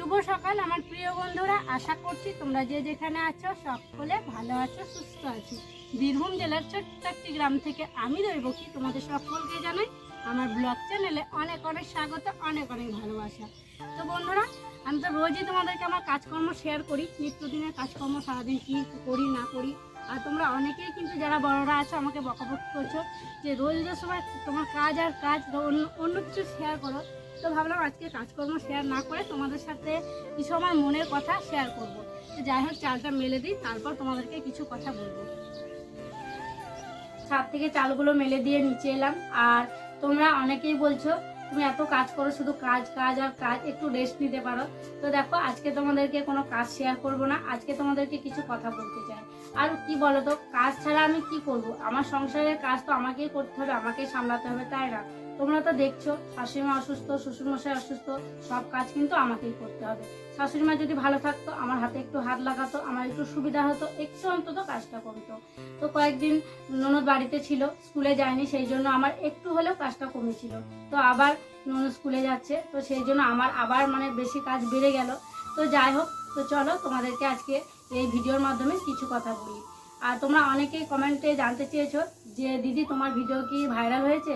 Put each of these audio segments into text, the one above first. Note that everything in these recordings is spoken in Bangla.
শুভ সকাল, আমার প্রিয় বন্ধুরা। আশা করছি তোমরা যে যেখানে আছো, সকলে ভালো আছো, সুস্থ আছো। বীরভূম জেলার ছোট্ট একটি গ্রাম থেকে আমি দৈবকী তোমাদের সকলকে জানাই আমার ব্লগ চ্যানেলে অনেক অনেক স্বাগত, অনেক অনেক ভালোবাসা। তো বন্ধুরা, আমি তো রোজই তোমাদেরকে আমার কাজকর্ম শেয়ার করি। নিত্যদিনের কাজকর্ম সারাদিন কী করি, না করি আর তোমরা অনেকেই কিন্তু যারা বড়রা আছো, আমাকে বকাবকি করছ যে রোজ রোজ সময় তোমার কাজ আর কাজ অন্য কিছু শেয়ার করো। তো ভাবলাম আজকে কাজকর্ম শেয়ার না করে তোমাদের সাথে কিছু আমার মনের কথা শেয়ার করব। যাই হোক, চালটা মেলে দিই, তারপর তোমাদেরকে কিছু কথা বলব। ছাদ থেকে চালগুলো মেলে দিয়ে নিচে এলাম। আর তোমরা অনেকেই বলছো তুমি এত কাজ করো, শুধু কাজ কাজ আর কাজ, একটু রেস্ট নিতে পারো। তো দেখো, আজকে তোমাদেরকে কোনো কাজ শেয়ার করব না, আজকে তোমাদেরকে কিছু কথা বলতে চাই। আর কি বলো তো কাজ ছাড়া আমি কি করব? আমার সংসারের কাজ তো আমাকেই করতে হবে, আমাকেই সামলাতে হবে, তাই না? তোমরা তো দেখছ শাশুড়িমা অসুস্থ, শ্বশুরমশাই অসুস্থ, সব কাজ কিন্তু আমাকেই করতে হবে। শাশুড়িমা যদি ভালো থাকতো, আমার হাতে একটু হাত লাগাতো, আমার একটু সুবিধা হতো, একটু অন্তত কাজটা কমতো তো কয়েকদিন ননদ বাড়িতে ছিল, স্কুলে যায়নি, সেই জন্য আমার একটু হলেও কাজটা কমেছিল। তো আবার ননদ স্কুলে যাচ্ছে, তো সেই জন্য আমার আবার মানে বেশি কাজ বেড়ে গেল। তো যাই হোক, তো চলো তোমাদেরকে আজকে এই ভিডিওর মাধ্যমে কিছু কথা বলি। আর তোমরা অনেকেই কমেন্টে জানতে চেয়েছো যে, দিদি তোমার ভিডিও কি ভাইরাল হয়েছে?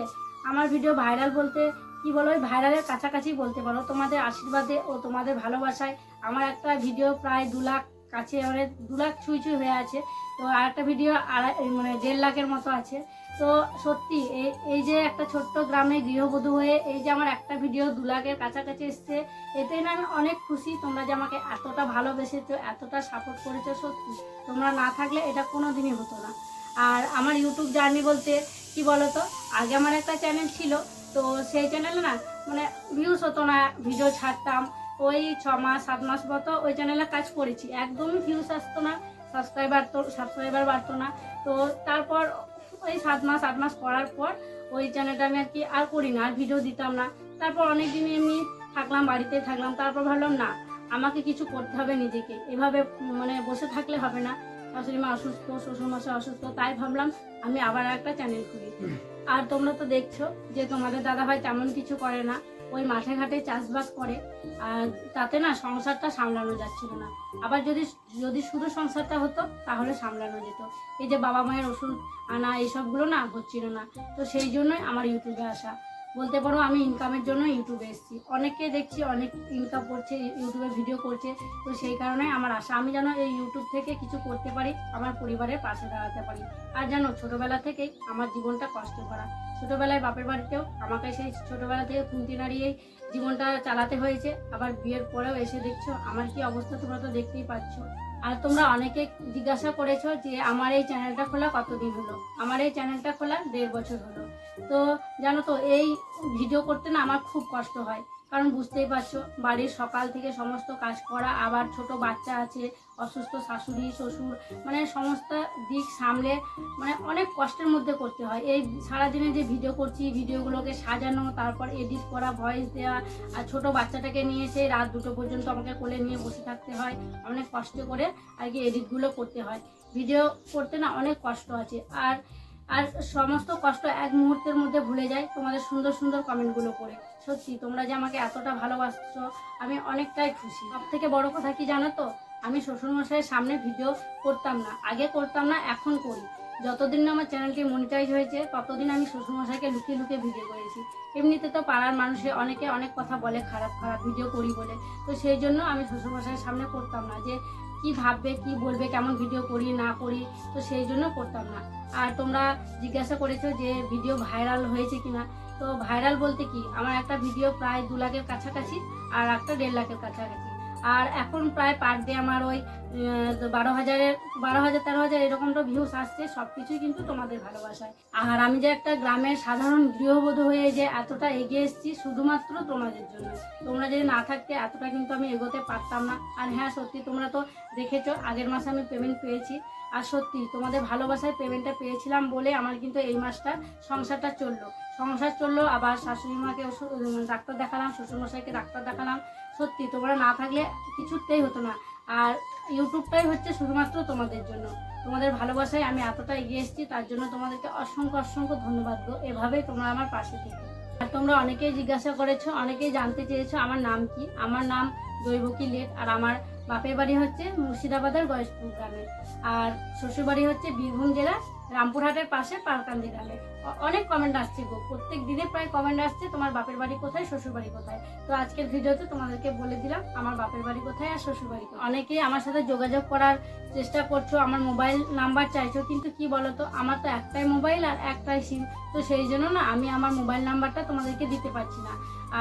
আমার ভিডিও ভাইরাল বলতে কি বলো, ওই ভাইরালের কাছাকাছি বলতে পারো। তোমাদের আশীর্বাদে ও তোমাদের ভালোবাসায় আমার একটা ভিডিও প্রায় দু লাখ কাছে মানে দু লাখ ছুঁই ছুঁই হয়ে আছে। তো আর একটা ভিডিও আড়াই মানে দেড় লাখের মতো আছে। তো সত্যি এই এই যে একটা ছোট্ট গ্রামে গৃহবধূ হয়ে, এই যে আমার একটা ভিডিও দু লাখের কাছাকাছি এসছে এতে না আমি অনেক খুশি। তোমরা যে আমাকে এতটা ভালোবেসেছো, এতটা সাপোর্ট করেছ, সত্যি। তোমরা না থাকলে এটা কোনো দিনই হতো না। আর আমার ইউটিউব জার্নি বলতে কি বলতো, আগে আমার একটা চ্যানেল ছিল তো সেই চ্যানেলে না মানে ভিউজ হতো না ভিডিও ছাড়তাম, ওই ছ মাস, সাত মাস মতো ওই চ্যানেলে কাজ করেছি। একদমই ভিউজ আসতো না সাবস্ক্রাইবার তো সাবস্ক্রাইবার বাড়তো না। তো তারপর ওই সাত মাস, আট মাস করার পর ওই চ্যানেলটা আমি আর কি আর করি না, আর ভিডিও দিতাম না। তারপর অনেক দিন এমনি থাকলাম বাড়িতে থাকলাম। তারপর ভাবলাম, না, আমাকে কিছু করতে হবে নিজেকে। এভাবে মানে বসে থাকলে হবে না। শাশুড়ি মা অসুস্থ, শ্বশুরমশাই অসুস্থ, তাই ভাবলাম আমি আবার একটা চ্যানেল খুলি। আর তোমরা তো দেখছ যে তোমাদের দাদা ভাই তেমন কিছু করে না। ওই মাঠে ঘাটে চাষবাস করে, আর তাতে না সংসারটা সামলানো যাচ্ছিল না। আবার যদি যদি শুধু সংসারটা হতো, তাহলে সামলানো যেত। এই যে বাবা মায়ের ওষুধ আনা, এইসবগুলো না হচ্ছিল না। তো সেই জন্যই আমার ইউটিউবে আসা। বলতে পারো আমি ইনকামের জন্য ইউটিউবে এসেছি। অনেককে দেখছি, অনেক ইনকাম করছে ইউটিউবে ভিডিও করছে। তো সেই কারণে আমার আশা, আমি যেন এই ইউটিউব থেকে কিছু করতে পারি, আমার পরিবারের পাশে দাঁড়াতে পারি। আর জানো, ছোটোবেলা থেকেই আমার জীবনটা কষ্ট করা ছোটোবেলায় বাপের বাড়িতেও আমাকে সেই ছোটোবেলা থেকে খুন্তি নাড়িয়েই জীবনটা চালাতে হয়েছে। আবার বিয়ের পরেও এসে দেখছ, আমার কি অবস্থা তোমরা তো দেখতেই পাচ্ছ। আর তোমরা অনেকে জিজ্ঞাসা করেছ যে, আমার এই চ্যানেলটা খোলা কতদিন হলো? আমার এই চ্যানেলটা খোলা দেড় বছর হলো। তো জানো তো, এই ভিডিও করতে না আমার খুব কষ্ট হয়। কারণ বুঝতেই পারছ, বাড়ির সকাল থেকে সমস্ত কাজ করা, আবার ছোট বাচ্চা আছে, অসুস্থ শাশুড়ি, শ্বশুর মানে সমস্ত দিক সামলে মানে অনেক কষ্টের মধ্যে করতে হয়। এই সারাদিনে যে ভিডিও করছি ভিডিওগুলোকে সাজানো, তারপর এডিট করা ভয়েস দেওয়া আর ছোট বাচ্চাটাকে নিয়ে সেই রাত দুটো পর্যন্ত আমাকে কোলে নিয়ে বসে থাকতে হয়। অনেক কষ্ট করে আর কি এডিটগুলো করতে হয়। ভিডিও করতে না অনেক কষ্ট আছে। আর আর সমস্ত কষ্ট এক মুহূর্তের মধ্যে ভুলে যায় তোমাদের সুন্দর সুন্দর কমেন্টগুলো করে। সত্যি, তোমরা যে আমাকে এতটা ভালোবাসছো, আমি অনেকটাই খুশি। সব থেকে বড় কথা কি জানো তো? আমি শ্বশুরমশাইয়ের সামনে ভিডিও করতাম না, আগে করতাম না, এখন করি। যতদিন না আমার চ্যানেলটি মনিটাইজ হয়েছে, ততদিন আমি শ্বশুরমশাইকে লুকিয়ে লুকিয়ে ভিডিও করেছি। এমনিতে তো পাড়ার মানুষে অনেকে অনেক কথা বলে, খারাপ খারাপ ভিডিও করি বলে। তো সেই জন্য আমি শ্বশুরমশাইয়ের সামনে করতাম না যে কি ভাববে, কি বলবে, কেমন ভিডিও করি, না করি, তো সেই জন্য করতাম না। আর তোমরা জিজ্ঞাসা করেছ যে ভিডিও ভাইরাল হয়েছে কিনা, তো ভাইরাল বলতে কি? আমার একটা ভিডিও প্রায় দু লাখের কাছাকাছি আর একটা দেড় লাখের কাছাকাছি। আর এখন প্রায় পার ডে আমার ওই বারো হাজারের, বারো হাজার, তেরো হাজার এরকমটা ভিউস আসছে সব কিছুই কিন্তু তোমাদের ভালোবাসায়। আর আমি যে একটা গ্রামের সাধারণ গৃহবধূ হয়ে যে এতটা এগিয়ে এসেছি, শুধুমাত্র তোমাদের জন্য। তোমরা যদি না থাকতে, এতটা কিন্তু আমি এগোতে পারতাম না। আর হ্যাঁ সত্যি তোমরা তো দেখেছ, আগের মাসে আমি পেমেন্ট পেয়েছি। আর সত্যি, তোমাদের ভালোবাসায় পেমেন্টটা পেয়েছিলাম বলে আমার কিন্তু এই মাসটা সংসারটা চলল। সংসার চলল, আবার শাশুড়ি মাকে ডাক্তার দেখালাম, শ্বশুরমশাইকে ডাক্তার দেখালাম। সত্যি, তোমরা না থাকলে কিছুতেই হতো না। আর ইউটিউবটাই হচ্ছে শুধুমাত্র তোমাদের জন্য। তোমাদের ভালোবাসায় আমি এতটা এগিয়ে এসেছি, তার জন্য তোমাদেরকে অসংখ্য অসংখ্য ধন্যবাদ গো। এভাবেই তোমরা আমার পাশে থেকে। আর তোমরা অনেকেই জিজ্ঞাসা করেছ, অনেকেই জানতে চেয়েছো আমার নাম কি? আমার নাম দৈবকী লেট আর আমার বাপের বাড়ি হচ্ছে মুর্শিদাবাদের গয়েশপুর গ্রামে। আর শ্বশুরবাড়ি হচ্ছে বীরভূম জেলার রামপুরহাটের পাশে পারকান্দি গ্রামে। অনেক কমেন্ট আসছে গো। প্রত্যেক দিনে প্রায় কমেন্ট আসছে, তোমার বাপের বাড়ি কোথায়, শ্বশুর বাড়ি কোথায়? তো আজকের ভিডিওতে তোমাদেরকে বলে দিলাম, আমার বাপের বাড়ি কোথায় আর শ্বশুর বাড়ি অনেকেই আমার সাথে যোগাযোগ করার চেষ্টা করছ, আমার মোবাইল নাম্বার চাইছো, কিন্তু কি বলতো, আমার তো একটাই মোবাইল আর একটাই সিম তো সেই জন্য না আমি আমার মোবাইল নাম্বারটা তোমাদেরকে দিতে পারছি না।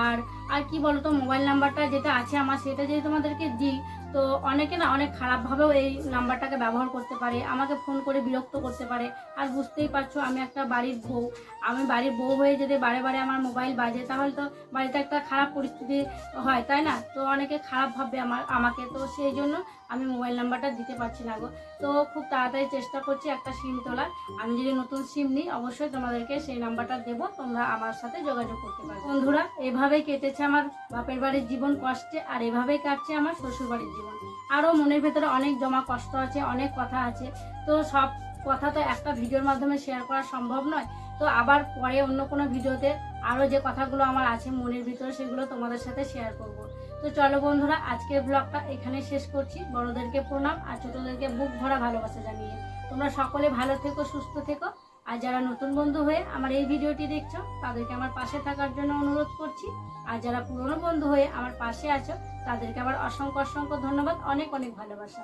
আর আর কি বলতো, মোবাইল নাম্বারটা যেটা আছে আমার, সেটা যদি তোমাদেরকে দিই তো অনেকে না অনেক খারাপভাবেও এই নাম্বারটাকে ব্যবহার করতে পারে, আমাকে ফোন করে বিরক্ত করতে পারে। আর বুঝতেই পারছ, আমি একটা বাড়ির বউ। আমি বাড়ির বউ হয়ে যদি বারে বারে আমার মোবাইল বাজে, তাহলে তো বাড়িতে একটা খারাপ পরিস্থিতি হয়, তাই না? তো অনেকে খারাপ ভাববে আমার, আমাকে। তো সেই জন্য আমি মোবাইল নাম্বারটা দিতে পারছি না গো। তো খুব তাড়াতাড়ি চেষ্টা করছি একটা সিম তোলার। আমি যদি নতুন সিম নিই, অবশ্যই তোমাদেরকে সেই নাম্বারটা দেবো। তোমরা আমার সাথে যোগাযোগ করতে পারো বন্ধুরা, এভাবেই কেটেছে আমার বাপের বাড়ির জীবন, কষ্টে, আর এভাবেই কাটছে আমার শ্বশুর বাড়ির জীবন। আরও মনের ভেতরে অনেক জমা কষ্ট আছে, অনেক কথা আছে। তো সব কথা তো একটা ভিডিওর মাধ্যমে শেয়ার করা সম্ভব নয়। তো আবার পরে অন্য কোনো ভিডিওতে আরও যে কথাগুলো আমার আছে মনের ভিতরে সেগুলো তোমাদের সাথে শেয়ার করব। তো চলো বন্ধুরা, আজকের ব্লগটা এখানে শেষ করছি। বড়োদেরকে প্রণাম আর ছোটোদেরকে বুক ভরা ভালোবাসা জানিয়ে। তোমরা সকলে ভালো থেকো, সুস্থ থেকো। আর যারা নতুন বন্ধু হয়ে আমার এই ভিডিওটি দেখছ, তাদেরকে আমার পাশে থাকার জন্য অনুরোধ করছি। আর যারা পুরনো বন্ধু হয়ে আমার পাশে আছো, তাদেরকে আমার অসংখ্য অসংখ্য ধন্যবাদ। অনেক অনেক ভালোবাসা।